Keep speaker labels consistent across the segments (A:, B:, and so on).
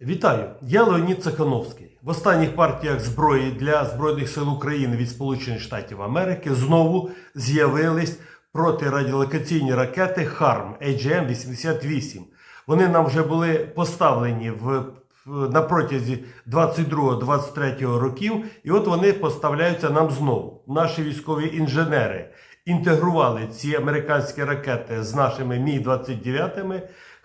A: Вітаю! Я Леонід Цехановський. В останніх партіях зброї для Збройних сил України від Сполучених Штатів Америки знову з'явились протирадіолокаційні ракети ХАРМ AGM-88. Вони нам вже були поставлені в- на протязі 22-23 років, і от вони поставляються нам знову. Наші військові інженери інтегрували ці американські ракети з нашими Мі-29.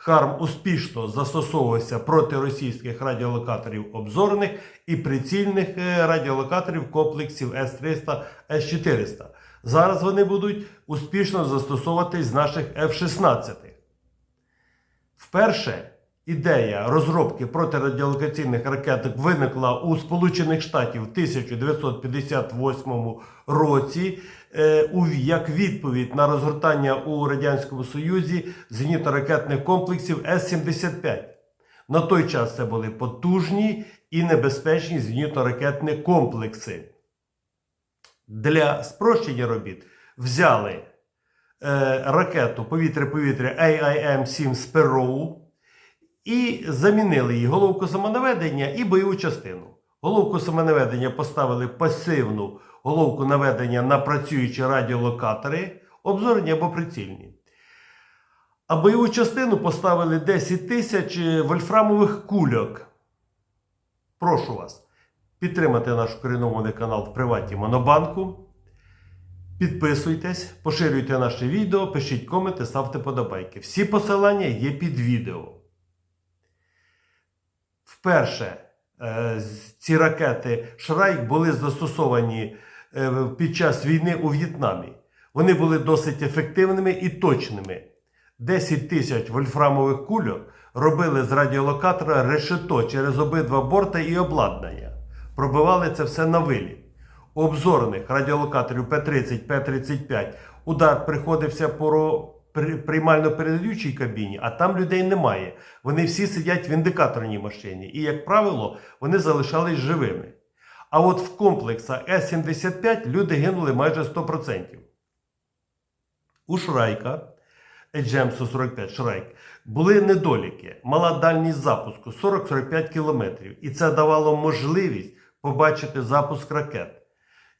A: Харм успішно застосовувався проти російських радіолокаторів обзорних і прицільних е, радіолокаторів комплексів С-300, С-400. Зараз вони будуть успішно застосовуватись з наших F-16. Вперше ідея розробки протирадіолокаційних ракет виникла у Сполучених Штатів в 1958 році е, як відповідь на розгортання у Радянському Союзі зенітно-ракетних комплексів С-75. На той час це були потужні і небезпечні зенітно-ракетні комплекси. Для спрощення робіт взяли е, ракету повітря-повітря AIM-7 Sparrow і замінили її головку самонаведення і бойову частину. Головку самонаведення поставили пасивну головку наведення на працюючі радіолокатори, обзорні або прицільні. А бойову частину поставили 10 тисяч вольфрамових кульок. Прошу вас підтримати наш корінований канал в приваті Монобанку. Підписуйтесь, поширюйте наше відео, пишіть коменти, ставте подобайки. Всі посилання є під відео. Вперше е, ці ракети Шрайк були застосовані е, під час війни у В'єтнамі. Вони були досить ефективними і точними. 10 тисяч вольфрамових кульок робили з радіолокатора решето через обидва борта і обладнання. Пробивали це все на виліт. Обзорних радіолокаторів П-30, П-35 удар приходився по приймально-передаючій кабіні, а там людей немає. Вони всі сидять в індикаторній машині. І, як правило, вони залишались живими. А от в комплексах С-75 люди гинули майже 100%. У Шрайка, Еджем 145 Шрайк, були недоліки. Мала дальність запуску 40-45 км. І це давало можливість побачити запуск ракет.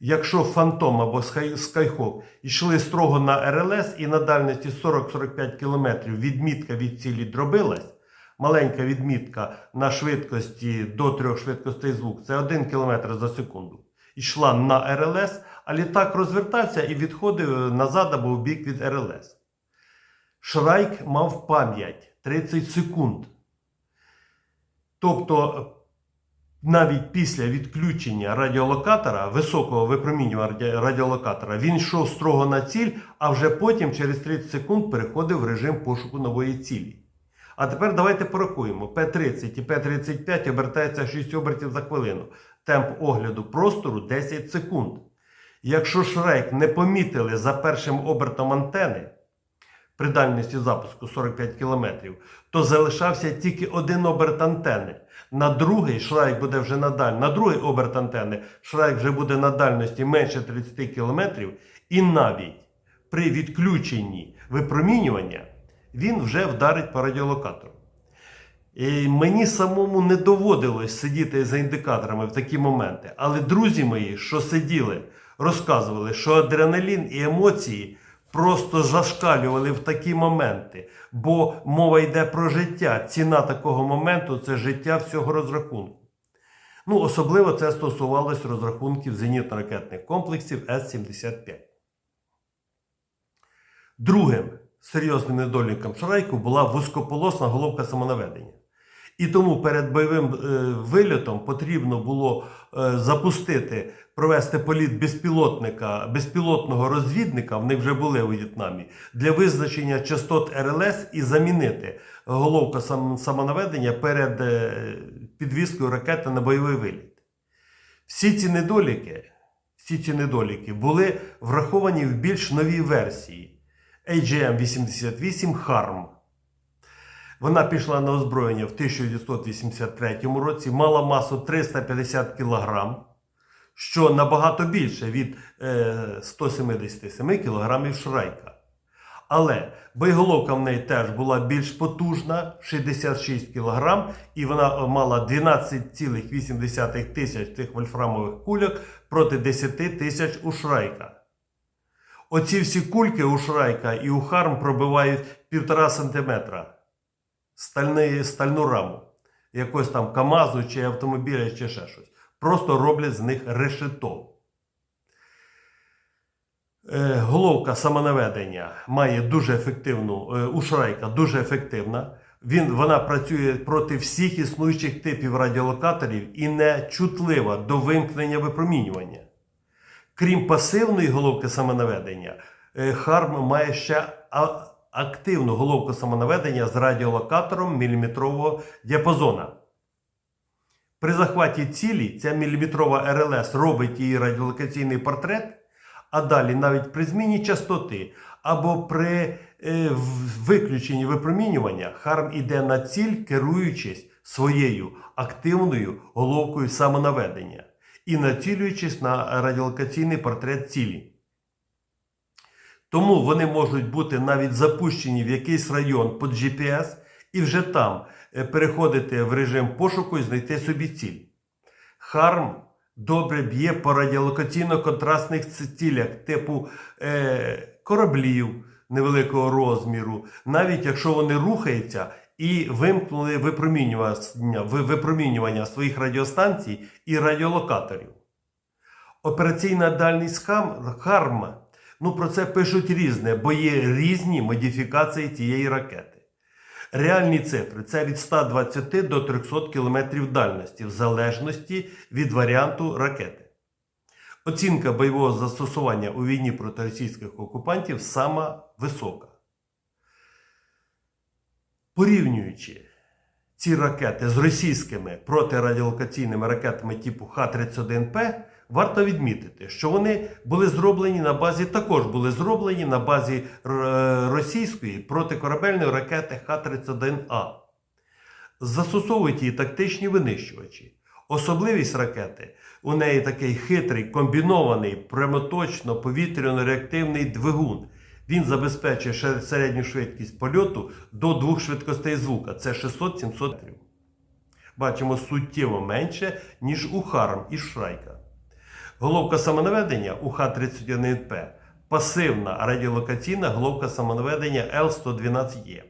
A: Якщо Фантом або Skyhawk йшли строго на РЛС і на дальності 40-45 км відмітка від цілі дробилась, маленька відмітка на швидкості до трьох швидкостей звук це 1 км за секунду. Йшла на РЛС, а літак розвертався і відходив назад або в бік від РЛС. Шрайк мав пам'ять 30 секунд. Тобто, навіть після відключення радіолокатора, високого випромінювання радіолокатора, він йшов строго на ціль, а вже потім через 30 секунд переходив в режим пошуку нової цілі. А тепер давайте порахуємо. П-30 і П-35 обертається 6 обертів за хвилину. Темп огляду простору 10 секунд. Якщо Шрек не помітили за першим обертом антени, при дальності запуску 45 км, то залишався тільки один оберт антени. На другий шрайк буде вже на на другий оберт антени шрайк вже буде на дальності менше 30 км, і навіть при відключенні випромінювання він вже вдарить по радіолокатору. І мені самому не доводилось сидіти за індикаторами в такі моменти. Але друзі мої, що сиділи, розказували, що адреналін і емоції просто зашкалювали в такі моменти. Бо мова йде про життя. Ціна такого моменту це життя всього розрахунку. Ну, особливо це стосувалось розрахунків зенітно-ракетних комплексів С-75. Другим серйозним недоліком Шрайку була вузькополосна головка самонаведення. І тому перед бойовим е, вильотом потрібно було е, запустити, провести політ безпілотника, безпілотного розвідника, в них вже були у В'єтнамі, для визначення частот РЛС і замінити головку самонаведення перед е, підвіскою ракети на бойовий виліт. Всі ці недоліки, всі ці недоліки були враховані в більш новій версії AGM-88 HARM. Вона пішла на озброєння в 1983 році, мала масу 350 кг, що набагато більше від е, 177 кг Шрайка. Але боєголовка в неї теж була більш потужна 66 кг, і вона мала 12,8 тисяч цих вольфрамових кульок проти 10 тисяч у Шрайка. Оці всі кульки у Шрайка і у Харм пробивають 1,5 см стальний, стальну раму. Якось там КАМАЗу чи автомобіля, чи ще щось. Просто роблять з них решето. Е, Головка самонаведення має дуже ефективну, е, у Шрайка дуже ефективна. Він, вона працює проти всіх існуючих типів радіолокаторів і не чутлива до вимкнення випромінювання. Крім пасивної головки самонаведення, е, Харм має ще активну головку самонаведення з радіолокатором міліметрового діапазона. При захваті цілі ця міліметрова РЛС робить її радіолокаційний портрет, а далі навіть при зміні частоти або при е, виключенні випромінювання Харм іде на ціль, керуючись своєю активною головкою самонаведення і націлюючись на радіолокаційний портрет цілі. Тому вони можуть бути навіть запущені в якийсь район під GPS і вже там е, переходити в режим пошуку і знайти собі ціль. Харм добре б'є по радіолокаційно-контрастних цілях, типу е, кораблів невеликого розміру, навіть якщо вони рухаються і вимкнули випромінювання, випромінювання своїх радіостанцій і радіолокаторів. Операційна дальність Харма, ну про це пишуть різне, бо є різні модифікації цієї ракети. Реальні цифри це від 120 до 300 км дальності, в залежності від варіанту ракети. Оцінка бойового застосування у війні проти російських окупантів сама висока. Порівнюючи ці ракети з російськими протирадіолокаційними ракетами типу Х-31П, варто відмітити, що вони були зроблені на базі, також були зроблені на базі е, російської протикорабельної ракети Х-31А. Застосовують її тактичні винищувачі. Особливість ракети у неї такий хитрий, комбінований, прямоточно повітряно-реактивний двигун. Він забезпечує середню швидкість польоту до двох швидкостей звука. Це 600-700 метрів. Бачимо суттєво менше, ніж у Харм і Шрайка. Головка самонаведення у Х-31П пасивна радіолокаційна головка самонаведення Л-112Е.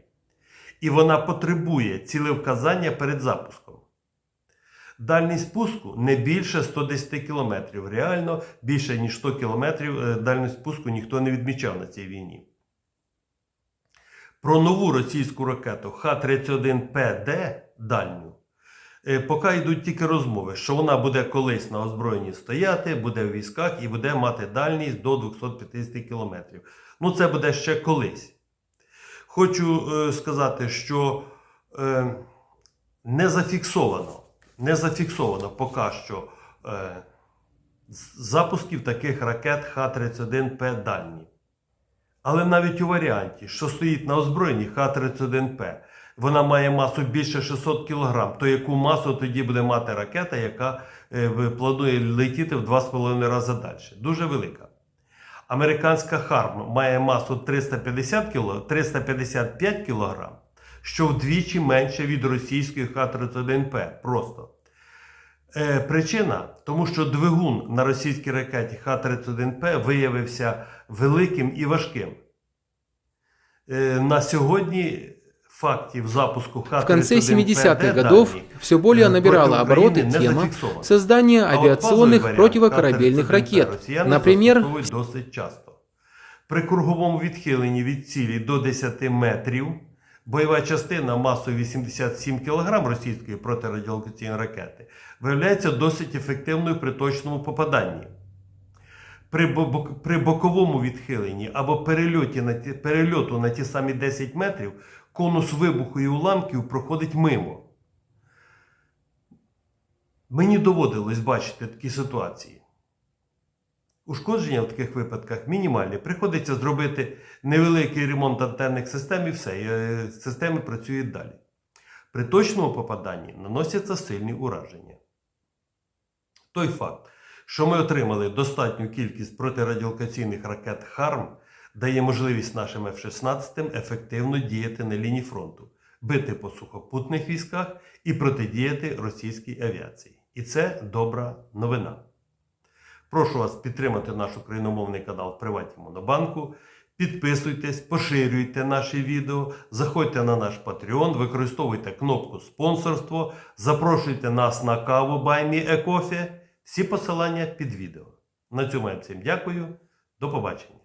A: І вона потребує цілевказання перед запуском. Дальність спуску не більше 110 км. Реально більше ніж 100 км е, дальність спуску ніхто не відмічав на цій війні. Про нову російську ракету Х-31ПД дальню поки йдуть тільки розмови, що вона буде колись на озброєнні стояти, буде в військах і буде мати дальність до 250 км. Ну, це буде ще колись. Хочу е, сказати, що е, не зафіксовано, не зафіксовано поки що е, запусків таких ракет Х-31П дальні. Але навіть у варіанті, що стоїть на озброєнні Х-31П, вона має масу більше 600 кг, то яку масу тоді буде мати ракета, яка е, планує летіти в 2,5 рази далі? Дуже велика. Американська Харм має масу 350 кг, 355 кг, що вдвічі менше від російської Х-31П. Просто. Е, причина тому, що двигун на російській ракеті Х-31П виявився великим і важким. Е, на сьогодні фактів запуску Х-31П
B: В конце 70-х
A: дані,
B: годов все более
A: е,
B: набирала
A: проти України
B: обороты
A: не
B: тема
A: зафіксовано.
B: создания
A: А от базовий
B: авиационных
A: варіант
B: противокорабельных
A: Х-31П
B: ракет.
A: росіяни
B: Например,
A: застосовують досить часто. При круговому відхиленні від цілі до 10 метрів бойова частина масою 87 кг російської протирадіолокаційної ракети виявляється досить ефективною при точному попаданні. При, бо- при боковому відхиленні або перельоті на ті, перельоту на ті самі 10 метрів конус вибуху і уламків проходить мимо. Мені доводилось бачити такі ситуації. Ушкодження в таких випадках мінімальні. Приходиться зробити невеликий ремонт антенних систем і все. е, Системи працюють далі. При точному попаданні наносяться сильні ураження. Той факт, що ми отримали достатню кількість протирадіолокаційних ракет ХАРМ, дає можливість нашим F-16 ефективно діяти на лінії фронту, бити по сухопутних військах і протидіяти російській авіації. І це добра новина. Прошу вас підтримати наш україномовний канал в Приваті Монобанку. Підписуйтесь, поширюйте наші відео, заходьте на наш Patreon, використовуйте кнопку спонсорство, запрошуйте нас на каву Баймі Екофі. Всі посилання під відео. На цьому я всім дякую. До побачення.